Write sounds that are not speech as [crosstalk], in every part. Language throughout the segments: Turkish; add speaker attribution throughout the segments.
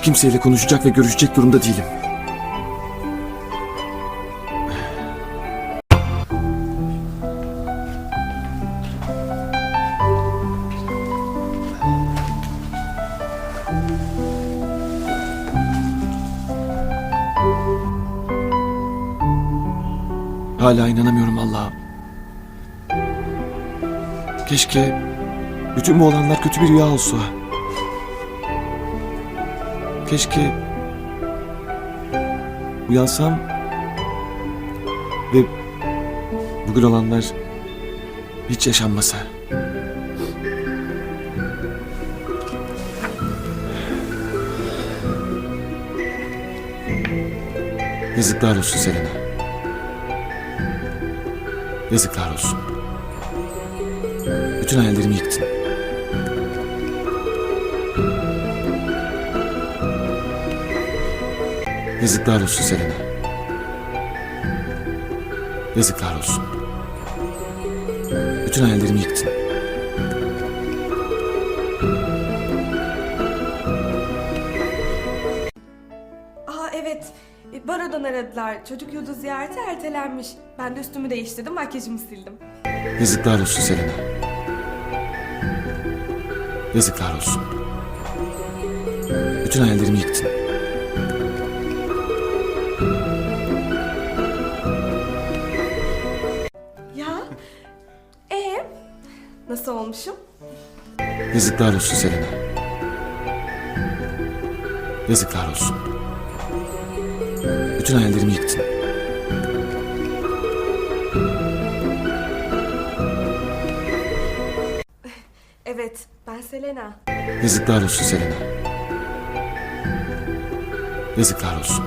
Speaker 1: Hiç kimseyle konuşacak ve görüşecek durumda değilim. Hala inanamıyorum Allah'ım. Keşke bütün bu olanlar kötü bir rüya olsa. Keşke uyansam ve bugün olanlar hiç yaşanmasa. Yazıklar olsun Selena. Yazıklar olsun. Bütün hayallerimi yıktın. Yazıklar olsun Selena. Yazıklar olsun. Bütün hayallerimi yıktın.
Speaker 2: Aa evet. E, Barodan aradılar. Çocuk yurdu ziyareti ertelenmiş. Ben de üstümü değiştirdim, makyajımı sildim.
Speaker 1: Yazıklar olsun Selena. Yazıklar olsun. Bütün hayallerimi yıktın. [laughs]
Speaker 2: Ee? Nasıl olmuşum?
Speaker 1: Yazıklar olsun Selena. Yazıklar olsun. Bütün hayallerimi yıktın.
Speaker 2: Evet, ben Selena.
Speaker 1: Yazıklar olsun Selena. Yazıklar olsun.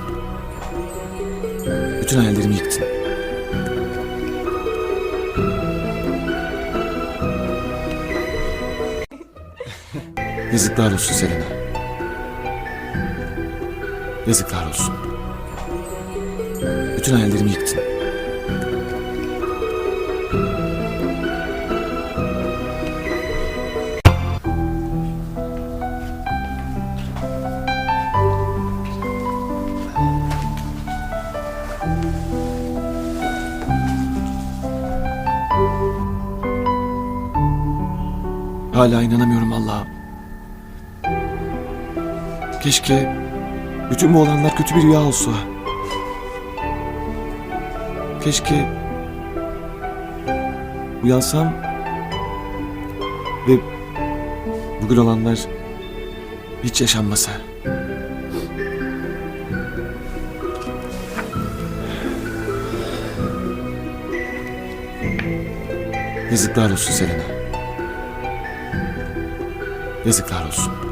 Speaker 1: Bütün hayallerimi yıktın. Yazıklar olsun Selena. Yazıklar olsun. Bütün hayallerimi yıktın. Hala inanamıyorum Allah'ım. Keşke bütün bu olanlar kötü bir rüya olsa. Keşke uyansam ve bugün olanlar hiç yaşanmasa. Yazıklar olsun Selena. Yazıklar olsun.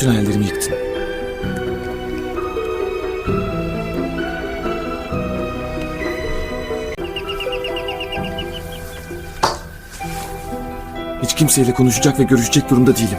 Speaker 1: Bütün hayallerimi yıktın. Hiç kimseyle konuşacak ve görüşecek durumda değilim.